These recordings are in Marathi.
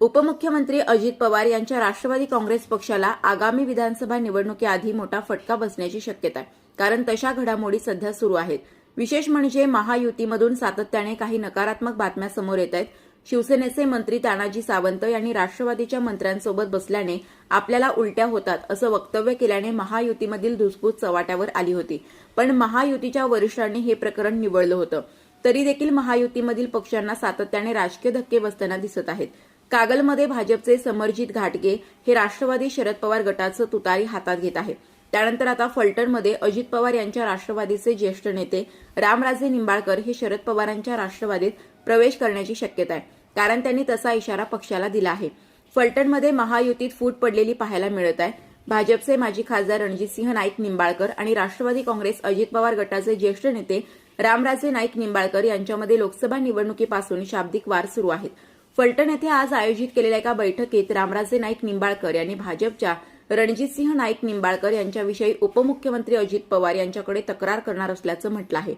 उपमुख्यमंत्री अजित पवार यांच्या राष्ट्रवादी काँग्रेस पक्षाला आगामी विधानसभा निवडणुकीआधी मोठा फटका बसण्याची शक्यता आहे. कारण तशा घडामोडी सध्या सुरू आहेत. विशेष म्हणजे महायुतीमधून सातत्याने काही नकारात्मक बातम्या समोर येत आहेत. शिवसेनेचे मंत्री तानाजी सावंत यांनी राष्ट्रवादीच्या मंत्र्यांसोबत बसल्याने आपल्याला उलट्या होतात असं वक्तव्य केल्याने महायुतीमधील धुसफूस चव्हाट्यावर आली होती. पण महायुतीच्या वरिष्ठांनी हे प्रकरण निवडलं होतं. तरी देखील महायुतीमधील पक्षांना सातत्याने राजकीय धक्के बसताना दिसत आहेत. कागलमध्ये भाजपचे समरजित घाटगे हे राष्ट्रवादी शरद पवार गटाचं तुतारी हातात घेत आहे त्यानंतर आता फलटणमध्ये अजित पवार यांच्या राष्ट्रवादीचे ज्येष्ठ नेते रामराजे निंबाळकर हे शरद पवारांच्या राष्ट्रवादीत प्रवेश करण्याची शक्यता आहे. कारण त्यांनी तसा इशारा पक्षाला दिला आहे. फलटणमध्ये महायुतीत फूट पडलेली पाहायला मिळत आहे. भाजपचे माजी खासदार रणजितसिंह नाईक निंबाळकर आणि राष्ट्रवादी काँग्रेस अजित पवार गटाचे ज्येष्ठ नेते रामराजे नाईक निंबाळकर यांच्यामध्ये लोकसभा निवडणुकीपासून शाब्दिक वार सुरू आहेत. फलटण येथे आज आयोजित केलेल्या एका बैठकीत रामराजे नाईक निंबाळकर यांनी भाजपच्या रणजितसिंह नाईक निंबाळकर यांच्याविषयी उपमुख्यमंत्री अजित पवार यांच्याकडे तक्रार करणार असल्याचं म्हटलं आहे.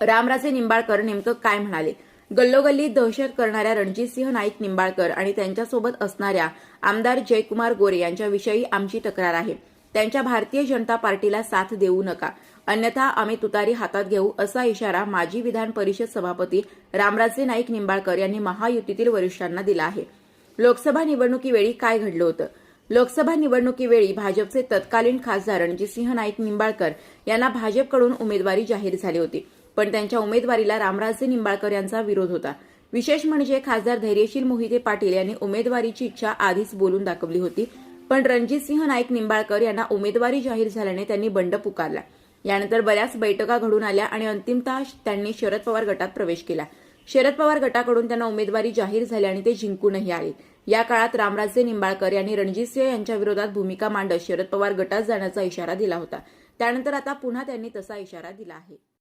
रामराजे निंबाळकर नेमकं काय म्हणाले? गल्लोगल्ली दहशत करणाऱ्या रणजितसिंह नाईक निंबाळकर आणि त्यांच्यासोबत असणाऱ्या आमदार जयकुमार गोरे यांच्याविषयी आमची तक्रार आहे. त्यांच्या भारतीय जनता पार्टीला साथ देऊ नका. अन्यथा आम्ही तुतारी हातात घेऊ असा इशारा माजी विधान परिषद सभापती रामराजे नाईक निंबाळकर यांनी महायुतीतील वरिष्ठांना दिला आहे. लोकसभा निवडणुकीवेळी काय घडलं होतं? लोकसभा निवडणुकीवेळी भाजपचे तत्कालीन खासदार रणजितसिंह नाईक निंबाळकर यांना भाजपकडून उमेदवारी जाहीर झाली होती. पण त्यांच्या उमेदवारीला रामराजे निंबाळकर यांचा विरोध होता. विशेष म्हणजे खासदार धैर्यशील मोहिते पाटील यांनी उमेदवारीची इच्छा आधीच बोलून दाखवली होती. पण रणजितसिंह नाईक निंबाळकर यांना उमेदवारी जाहीर झाल्याने त्यांनी बंड पुकारला. यानंतर बऱ्याच बैठका घडून आल्या आणि अंतिमतः त्यांनी शरद पवार गटात प्रवेश केला. शरद पवार गटाकडून त्यांना उमेदवारी जाहीर झाली आणि ते जिंकूनही आले. या काळात रामराजे निंबाळकर यांनी रणजितसिंह यांच्या विरोधात भूमिका मांडत शरद पवार गटात जाण्याचा इशारा दिला होता. त्यानंतर आता पुन्हा त्यांनी तसा इशारा दिला आहे.